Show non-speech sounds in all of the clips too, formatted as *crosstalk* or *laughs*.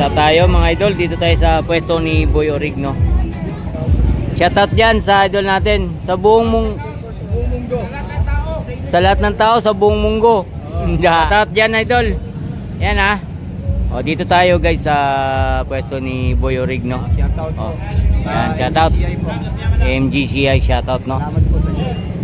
Shoutout tayo mga idol. Dito tayo sa pwesto ni Boy Orig, no? Shoutout dyan sa idol natin. Sa buong mong... Sa lahat ng tao, sa buong munggo. Shoutout dyan, idol. Yan ha. O, dito tayo guys sa pwesto ni Boy Orig, no? Shoutout yan, shoutout. MGCI, shoutout, no?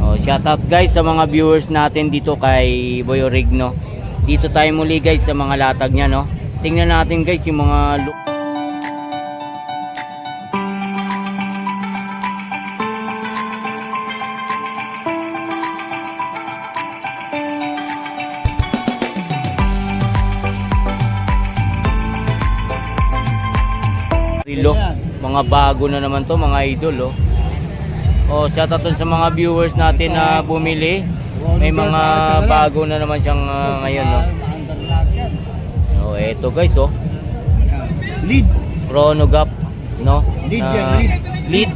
Oh, shoutout guys sa mga viewers natin dito kay Boy Origno. Dito tayo muli guys sa mga latag niya, no? Tingnan natin guys yung mga lu- Rilo. Mga bago na naman to, mga idol, oh. Oh, shoutout dun sa mga viewers natin na bumili. May mga bago na naman siyang ah, ngayon, no? So, eto guys, oh. Lead. Chronogap, no? Lead yan, lead. Lead?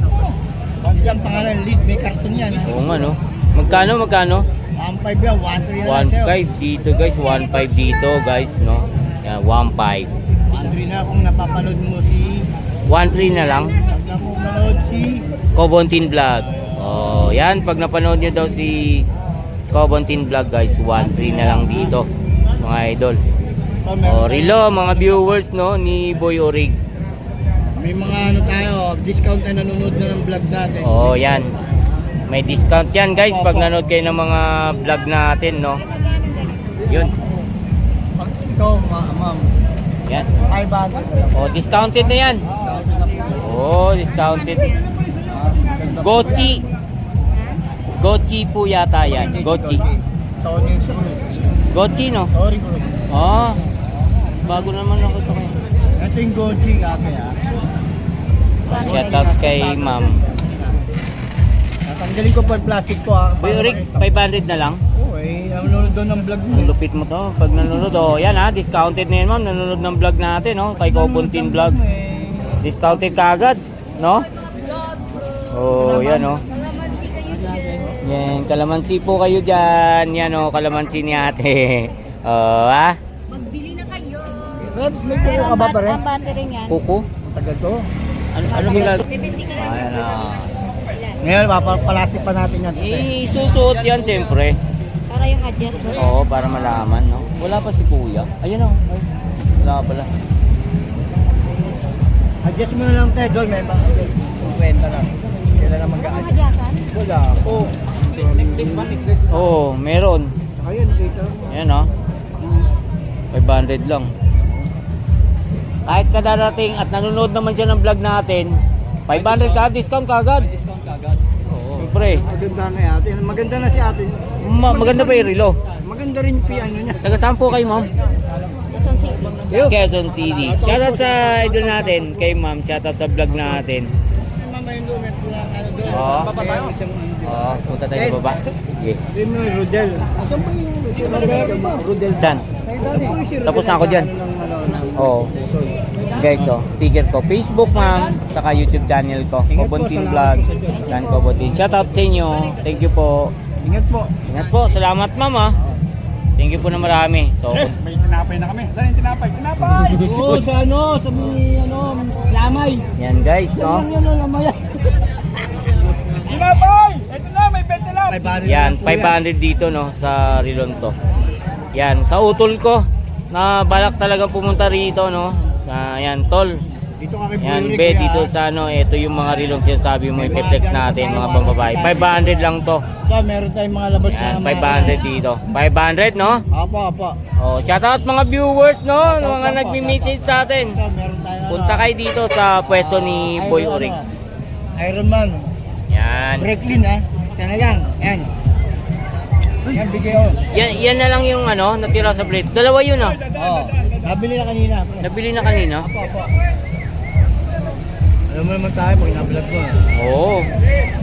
Pag yan pangalan lead, may karton yan. Oo nga, no? Magkano, magkano? Ang 5 yan, 1 3 na lang sa'yo. 1.5 dito guys, 1.5 dito guys, no? Yan, 1.5. 1 3 na kung napapanood mo si 1.3 na lang. pag napapanood si Cobontin Vlog. Oh, yan pag napanood niyo daw si Cobontin Vlog guys, 1.3 na lang dito, mga idol. Oh, meron Oh, relo mga viewers no ni Boy Orig. May mga ano tayo, discount na nanonood na ng vlog natin. Oh, yan. May discount yan guys pag nanood kayo ng mga vlog natin, no. Yun. Pag ikaw, ma ma'am, Yan. 500 na lang. Oh, discounted na yan. Oh, discounted. Gochi. Gochi po yata yan. Gochi. Tony, Gochi no? sorry bro. Oh. Bago naman ako ito. Ito yung Goji kami ha. Shout out kay ma'am. Tatanggalin ko pa yung plastic ko ha. Boy Orig, 500 na lang. Oo eh, nanonood doon ng vlog mo. Ang lupit mo to. Pag nanonood, oh, yan ha, discounted na yan ma'am. Nanonood ng vlog natin, no? Kay Kobuntin Vlog. Eh, Discounted kagad, no? Oh, yan, oh. Yan, kalamansi po kayo dyan. Yan, oh, kalamansi ni ate. *laughs* Oh, ha? Na. Red, may kuko ka ba pa rin? Ang battery niyan. Kuko? Tagal to. Ano, ano hilag? 70 ka lang. Ayan, ah. Ngayon, papalastik pa natin yan. Isusuot yan, siyempre. Para yung adjustment. Oo, para malaman, no? Wala pa si kuya. Ayun, oh. Ay, Wala pala. Adjust mo na lang tayo, Dol. May mga kwenta lang. Kailan na mag-a-adjust? Wala. Oo. Oo, meron. Saka yun, dito. Ayan, oh. 500 lang. Kahit kadarating at nanonood naman siya ng vlog natin, 500 ka, discount ka agad. Discount agad. Oo. Siyempre, Maganda na ate. Maganda na si ate. ma- maganda pa yung relo. Maganda rin yung piano niya. Taga saan po kayo, ma'am? Quezon City. Quezon City. Shoutout sa idol natin, kay ma'am. Shoutout sa vlog natin. Mama yung lumet ko lang ano doon. Oo. Baba tayo. Isang Oo, punta tayo sa baba. Sige. Ba Rodel? Rodel. Saan? Tapos na ako dyan. Oo. Guys, oh, sticker ko. Facebook, ma'am. Saka YouTube channel ko. Kobontin Vlog. Dan Kobontin. Shoutout sa inyo. Thank you po. Ingat po. Ingat po. Salamat, ma'am, ah. Thank you po na marami. So, may tinapay na kami. Saan yung tinapay? Tinapay! *laughs* Oo, sa ano, sa may ano, lamay. yan guys, no? yan, oh, lamay. *laughs* tinapay! Ito na, may 20 lang. Yan, 500 dito, no? Sa Rilon to. Yan, sa utol ko. Na balak talaga pumunta rito, no? Sa, yan, tol. Dito ka kay Yan, be, dito sa ano, ito yung mga rilong sinasabi mo, i-flex natin, mga pambabae. 500 lang to. Ito, meron tayong mga labas Yan, na 500 dito. 500, no? Apo, apo. Oh, shout out mga viewers, no? Mga nagmi-message sa atin. Punta kayo dito sa pwesto ni Boy Orig. Iron Man. Yan. Breaklin ha. Sana lang. Yan. Yan, bigay ko. Yan, yan na lang yung ano, natira sa plate. Dalawa yun, ah. Oo. Nabili na kanina. pre. Nabili na kanina. Apo, apo. Alam mo naman tayo pag nablog mo. Oo.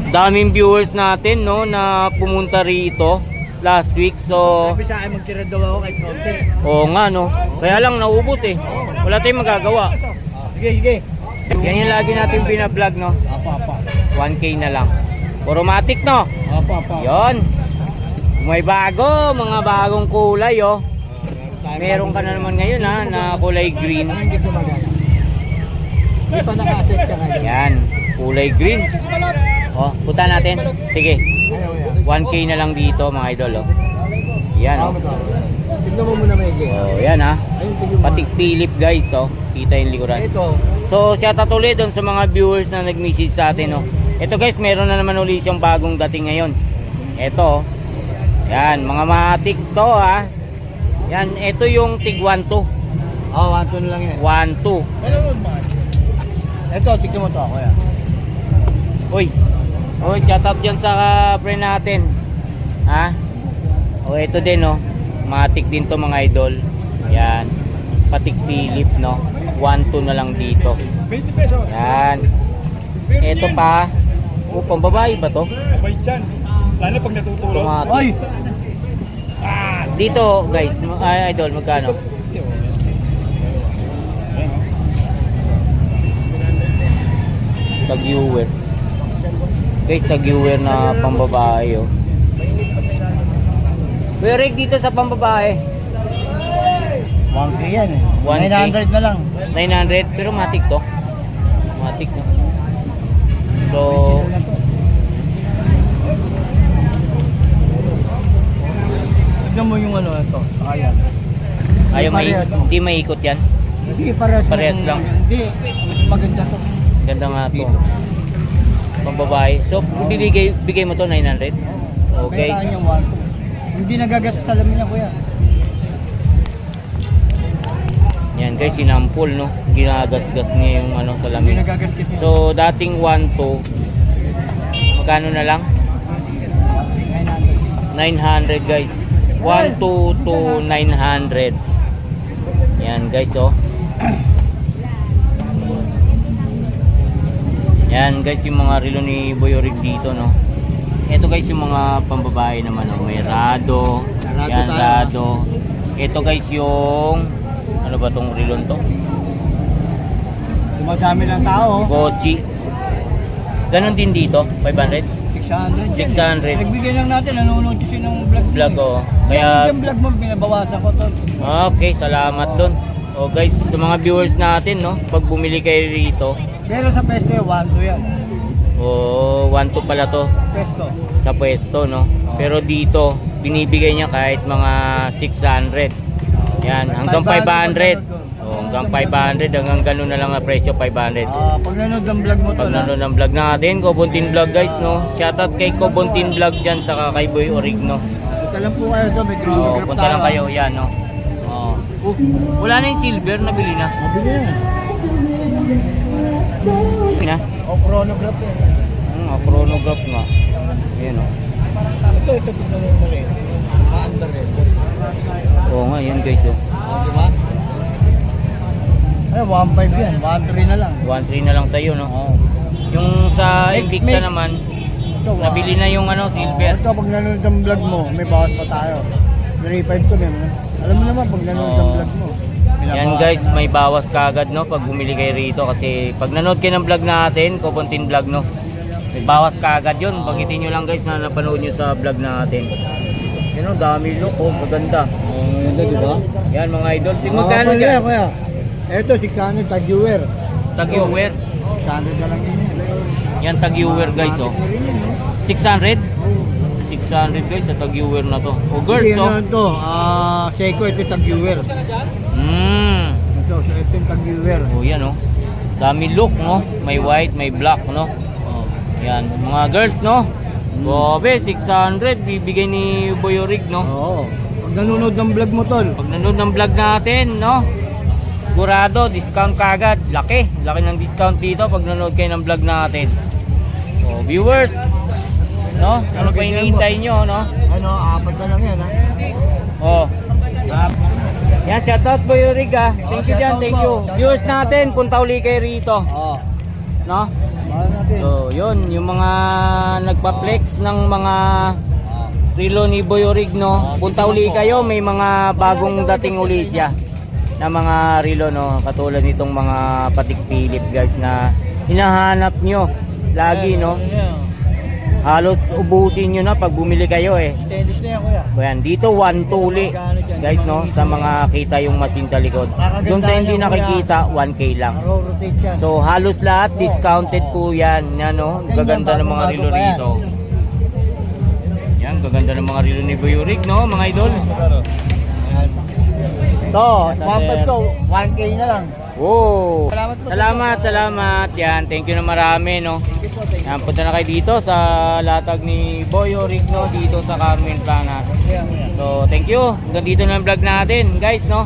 Daming viewers natin, no, na pumunta rito last week. So, Sabi sa akin magtira daw ako kay content. oo nga, no. Kaya lang, naubos eh. Wala tayong magagawa. Sige, sige. Yan yung lagi natin binablog, no. Apo, apo. 1K na lang. Puro matic, no. Apo, apo. Yon. May bago, mga bagong kulay, oh. meron ka na naman ngayon ha, na kulay green. Hindi pa nakaset ka ngayon. Yan, kulay green. Oh, punta natin. Sige, Ayaw yan. 1K na lang dito mga idol. Oh. Yan oh. Tignan mo muna maigi. Oh, yan ha. Mo. Patik Philip guys, oh. Kita yung likuran. Ito. So, shout out ulit sa mga viewers na nag-message sa atin, oh. Ito guys, meron na naman ulit siyang bagong dating ngayon. Ito, oh. Yan, mga matik to, ha. Yan, ito yung tig 1 to. Oh, one two na lang yan. 1 2. Ito, tignan mo to ako yan. Uy. Uy, shout out dyan sa uh, friend natin. Ha? O, ito din, oh. Matik din to mga idol. Yan. Patik Philip, no. 1 2 na lang dito. 20 pesos. Yan. Ito pa. Oh, pambabae ba to? Abay dyan. Lalo pag natutulog. Automatic. Oy! Dito, guys, ay, idol, magkano? Tag-viewer. Guys, tag-viewer na pambabae, oh. Kuya Rick, dito sa pambabae. 1K yan eh. 1K. 900 na lang. 900, pero matik to. Matik no. So, Tignan mo yung ano ito. Ayan. ayaw may, Parehas hindi maikot yan. Hindi, parehas, Parehas kung- lang. Hindi, mas maganda to. Ganda nga to. Pambabae. So, bibigay, bigay mo to 900? Okay. May yung 1 Hindi nagagastos sa lamin niya, kuya. Yan guys, sinampol no. Ginagasgas niya yung ano Hindi salamin. nagagastos niya. So, dating 1 to magkano na lang? 900 guys. 1 to to 900. Yan guys oh. Yan guys yung mga relo ni Boyorig dito no. Ito guys yung mga pambabae naman oh. May rado. Yan rado. Ito guys yung ano ba tong rilon to? Dumadami ng tao. Kochi. Ganon din dito, 500 600. 600. Nagbigay lang natin, nanonood kasi ng vlog. vlog oh. Kaya... Yung vlog mo, binabawasan ko to. okay, salamat doon. Oh guys, sa mga viewers natin no, pag bumili kayo rito, Pero sa pesto yan, 1 to yan. oh 1 to pala to Pesto. sa pwesto no. Pero dito, binibigay niya kahit mga 600. Yan, hanggang 500. Oh, hanggang 500, hanggang ganun na lang na presyo 500. Ah, pag nanood ng vlog mo to Pag na. ng vlog natin, Kobontin Vlog guys, no? Shoutout kay Kobontin Vlog dyan, saka kay Boy Orig, no? Ito lang po kayo to, may Oh, chronograph punta lang kayo, yan, no? Oh. Uh, wala na yung silver, nabili na. Mabili na. Na? O, chronograph yan. Hmm, oh, chronograph nga. Yan, oh. Ito, ito, tignan mo mali. Ma-under rin. Oo nga, yan guys, oh. Di ba? Ay, 1.5 yan. 1.3 na lang. 1.3 na lang sa'yo, no? Oo. Yung sa Invicta may- naman, Ito, wa- nabili na yung ano, silver. Ito, pag nanonood ng vlog mo, may bawas pa tayo. 3.5 to, may Alam mo naman, pag nanonood ng Oo. vlog mo. Yan binabawasan guys, na. may bawas kagad no pag bumili kayo rito kasi pag nanood kayo ng vlog natin, Kobontin Vlog no. May bawas kagad 'yun. Bagitin niyo lang guys na napanood niyo sa vlog natin. Yan oh, dami look oh, maganda. Oo, ganda, di ba? Yan mga idol. Tingnan Mga kapal dyan? yan, kuya. Ito, 600 tag-viewer. Tag-viewer. 600 na lang din yan. Yan tag-viewer guys oh. Matik na rin yan, no? 600? 600 guys sa tag-viewer na to. Oh girls oh. ano to, ah, Seiko, ito tag-viewer. Mm. Ito, so ito yung tag-viewer. Oh yan oh. Dami look no. May white, may black no. Oh. Yan, mga girls no. Grabe, 600 bibigay ni Boyorig no. Oo. Pag nanonood ng vlog mo, tol. Pag nanood ng vlog natin, no? Sigurado, discount kagad. Laki. Laki ng discount dito pag nanood kayo ng vlog natin. So, viewers, no? Ano pa hinihintay nyo, no? Ano, apat na lang yan, ha? Oh. Yan, shoutout Boy Rig, ah. Thank you dyan, thank you. Viewers natin, punta uli kayo rito, Oo. no? So, yun, yung mga nagpa-flex ng mga relo ni Boy Orig, no? Punta uli kayo, may mga bagong dating uli siya na mga relo, no? Katulad nitong mga patik Philip, guys, na hinahanap nyo lagi, no? Ayan. halos ubusin nyo na pag bumili kayo eh. Stainless na yan kuya. So yan, dito 1 tuli. Guys no, sa mga kita yung machine sa likod. Doon sa hindi nakikita, 1K lang. So halos lahat discounted po yan. Yan no, gaganda ng mga relo rito. Yan, gaganda ng mga relo ni Boy no, mga idol. Ito, 1.5 ko, 1K na lang. Wow! Salamat po. Salamat, salamat. Yan, thank you na marami, no? Yan, punta na kayo dito sa latag ni Boy Oric, no? Dito sa Carmen Plana. So, thank you. Hanggang dito na ang vlog natin, guys, no?